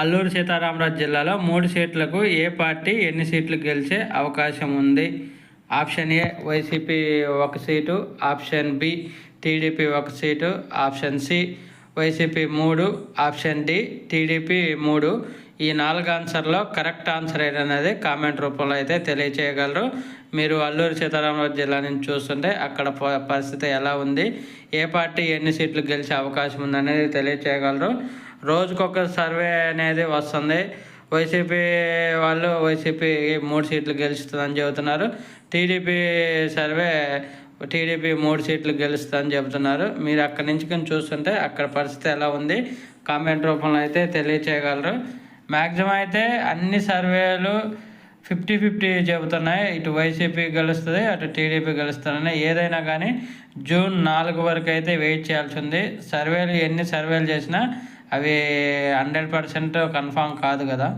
అల్లూరు సీతారామరాజు జిల్లాలో మూడు సీట్లకు ఏ పార్టీ ఎన్ని సీట్లు గెలిచే అవకాశం ఉంది? ఆప్షన్ ఏ వైసీపీ ఒక సీటు ఆప్షన్ బి టీడీపీ ఒక సీటు ఆప్షన్ సి వైసీపీ మూడు ఆప్షన్ డి టీడీపీ మూడు. ఈ నాలుగు ఆన్సర్లో కరెక్ట్ ఆన్సర్ ఏంటనేది కామెంట్ రూపంలో అయితే తెలియచేయగలరు. మీరు అల్లూరు సీతారామరాజు జిల్లా నుంచి చూస్తుంటే అక్కడ పరిస్థితి ఎలా ఉంది? ఏ పార్టీ ఎన్ని సీట్లు గెలిచే అవకాశం ఉందనేది తెలియచేయగలరు. రోజుకొక సర్వే అనేది వస్తుంది. వైసీపీ వాళ్ళు వైసీపీ మూడు సీట్లు గెలుస్తుందని చెబుతున్నారు. టీడీపీ సర్వే టీడీపీ మూడు సీట్లు గెలుస్తుందని చెబుతున్నారు. మీరు అక్కడి నుంచి కానీ చూస్తుంటే అక్కడ పరిస్థితి ఎలా ఉంది? కామెంట్ రూపంలో అయితే తెలియచేయగలరు. మ్యాక్సిమం అయితే అన్ని సర్వేలు ఫిఫ్టీ ఫిఫ్టీ చెబుతున్నాయి. ఇటు వైసీపీ గెలుస్తుంది అటు టీడీపీ గెలుస్తుందని. ఏదైనా కానీ జూన్ నాలుగు వరకు అయితే వెయిట్ చేయాల్సి ఉంది. సర్వేలు ఎన్ని సర్వేలు చేసినా అవి హండ్రెడ్ పర్సెంట్ కన్ఫామ్ కాదు కదా.